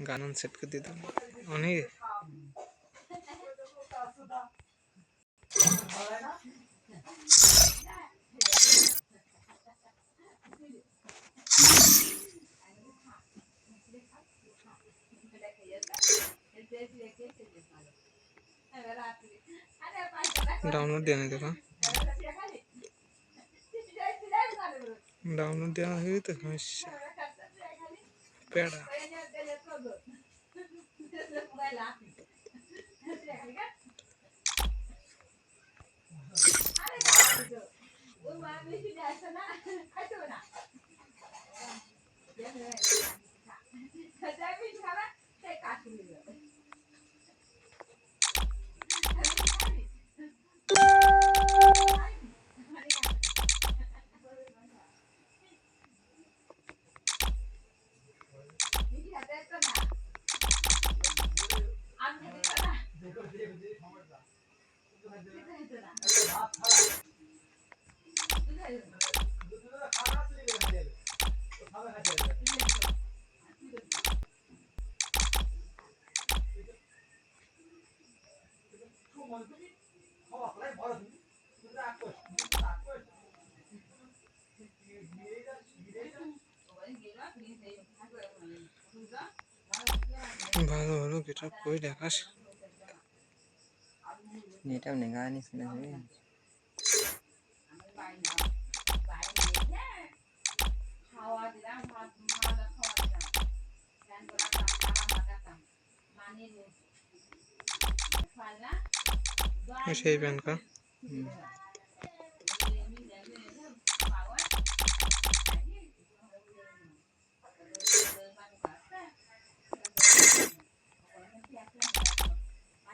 गाना सेट कर दे हूँ। उन्हें डाउनलोड देने देखा डाउनलोड देना है तो अच्छा। पेड़ा। Yeah. ভালো ভালো গেটআপ করে দেখাস। নেটাও নেই গান শুনে সেই প্যান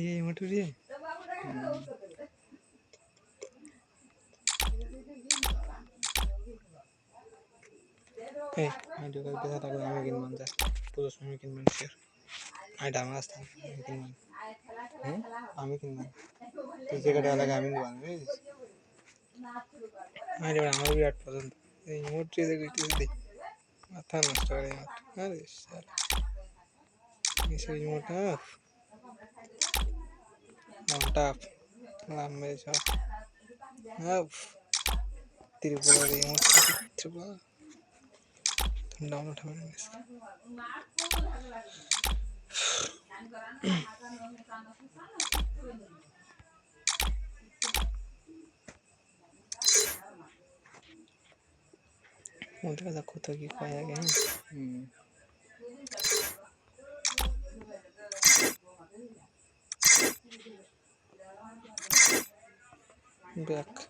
এই মোটু রে এই আইডিও কাজ দেখা থাকবে আমি কিনবান যা পুজোর সময় কিনবেন শিওর আইডা আমার আসতে আমি কিনবান হ্যাঁ আমি কিনবান তুই যে কটা লাগে আমি কিনবান বুঝিস আইডা আমার বিরাট পছন্দ এই মোটরি দেখি তুই দে মাথা নষ্ট করে আরে শালা। এই মোটা। মন্টাপ লাম্বে সব আপ। ত্রিপুরা এই মোট ত্রিপুরা ডাউনলোড হবে না Muntakaza kutoki kwa ya gani? Hmm. Black.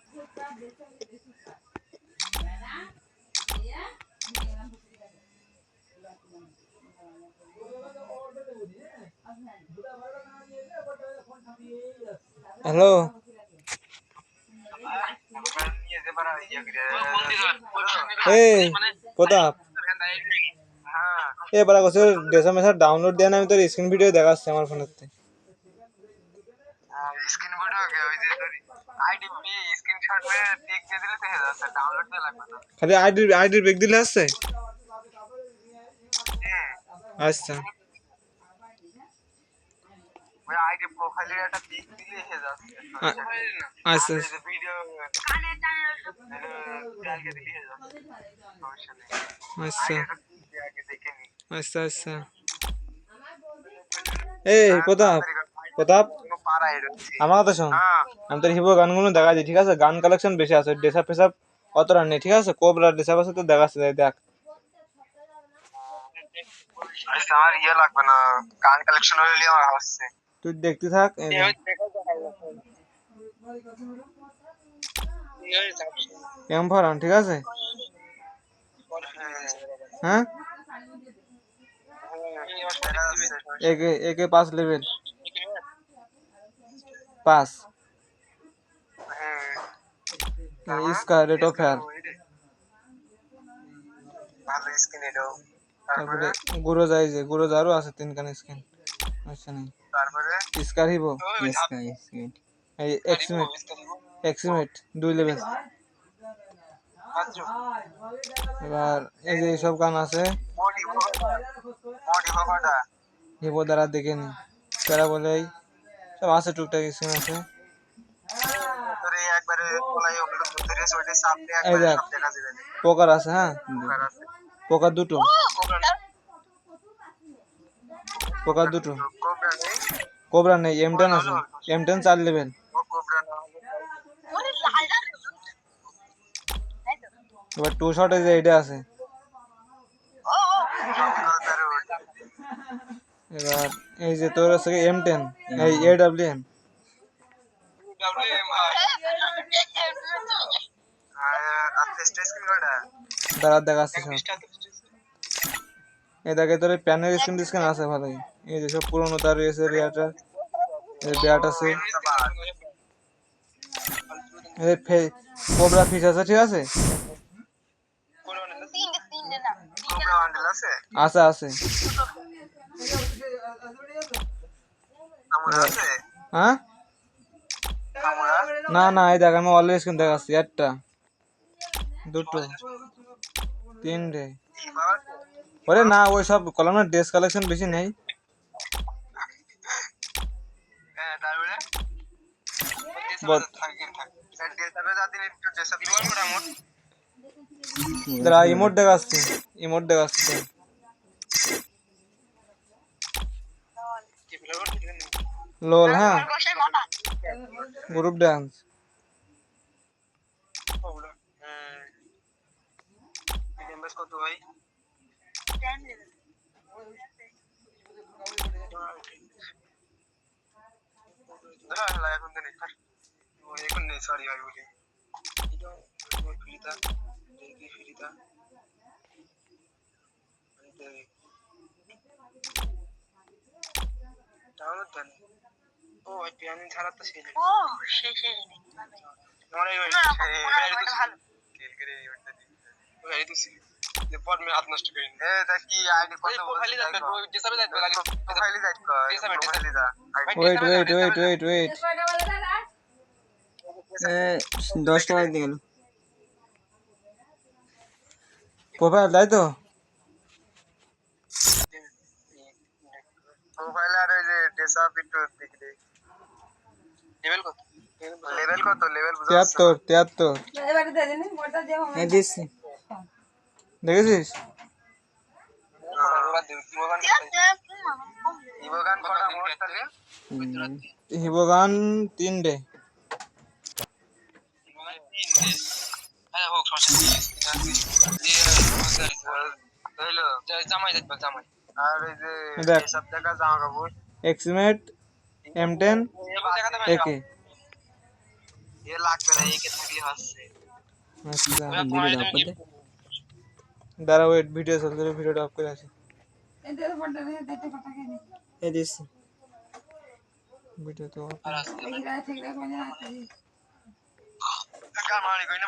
Hello এ প্রতাপ এ বড় কোসের ডেসা মেসা ডাউনলোড দেন আমি তোর স্ক্রিন ভিডিও দেখাচ্ছি আমার ফোনেতে স্ক্রিন ভিডিও কে ওই যে তোর আইডি স্ক্রিনশট মে পিক দিয়ে দিলে তো হয়ে যাচ্ছে ডাউনলোড দিয়ে লাগবে না খালি আইডি আইডি হ্যাঁ। আচ্ছা। আইডি প্রোফাইলের একটা টিক দিলে হয়ে যাচ্ছে আচ্ছা ভিডিও কালকে দিলে হয়ে যাচ্ছে সমস্যা নেই আচ্ছা। আগে দেখে নি। আচ্ছা আচ্ছা। এই প্রতাপ প্রতাপ। কোনো পাড়া এরছি আমার কথা শোন। হ্যাঁ। আমি তোর হিপো গানগুলো দেখা দিই ঠিক আছে? গান কালেকশন বেশি আছে ডেসাপ ফেসাপ অতটা নেই ঠিক আছে? কোবরা ডেসাপ আছে তো দেখাচ্ছে দেখ দেখ। আচ্ছা আমার ইয়ে লাগবে না। গান কালেকশন হলে আমার হচ্ছে তুই দেখতে থাক এই যে, এম ফরান ঠিক আছে হ্যাঁ একে একে পাঁচ লেভেল পাঁচ इसका रेट ऑफ फेयर ভালো স্কিন এটাও তারপরে গুরো যায় যে গুরো যারও আছে তিনখানে স্কিন আচ্ছা নাই তারপরে স্কারিবো ইয়েস গাইস গুড এক্সমেট এক্সমেট দুই লেভেল এবার এই যে সব গান আছে হিবো দ্বারা দেখে নি তারা বলে সব আছে টুকটাক স্কিম আছে পোকার আছে হ্যাঁ পোকার দুটো পোকার দুটো। কোবরা নেই এম টেন আছে। এম টেন চার লেভেল ও কোবরা না হলে এবার টু শট যে এইটা আছে। এবার এই যে তোর আছে এম টেন এই এ ডাব্লিউ এম দ্বারা দেখাচ্ছে এই দেখে তোর প্যানের স্ক্রিন স্ক্রিন আছে ভালোই। এই যে সব পুরোনো তার রয়েছে রিয়াটার ব্যাট আছে। এই ফে কোবরা ফিশ আছে, ঠিক আছে? আছে আছে। হ্যাঁ? না না, এই দেখ, আমি অলরেডি স্ক্রিন দেখাচ্ছি, একটা। দুটো। তিনটে। ওরে না ওই সব কলমের ড্রেস কালেকশন বেশি নেই। হ্যাঁ মোটামুট দাঁড়া ইমোট ইমোট দেখাচ্ছি তোর। কি ফ্লেভার দিলেন লোল হ্যাঁ গ্রুপ ডান্স ওগুলো। হুম ইনভেস্ট কত ভাই? পর মে হাত নষ্ট করেন এ তা কি আইডি কত প্রোফাইলে যাবে ওই যেসাবে যাবে লাগে প্রোফাইলে যাবে প্রোফাইলে যা wait wait wait wait wait দশ টাকা দিয়ে গেল। প্রোফাইল তাই তো? প্রোফাইলে আর ওই যে ডেসাপ একটু দেখি। লেভেল কত? লেভেল কত? লেভেল হ্যাঁ দেখেছিস? ইবোগান কটা মোট তাহলে হিবোগান তিনটে হ্যাঁ হোক সমস্যা নেই। জামাই দেখবে জামাই। আর যে সব জায়গা জামা কাপড়? এক্সিমেট এম টেন একে এ লাগবে না একে থাকলে হচ্ছে আচ্ছা ভিডিও দাঁড়া ওয়েট ভিডিও চলতে ভিডিওটা অফ করে আসি। এই দিচ্ছি ভিডিও তো off। কামানি কইনে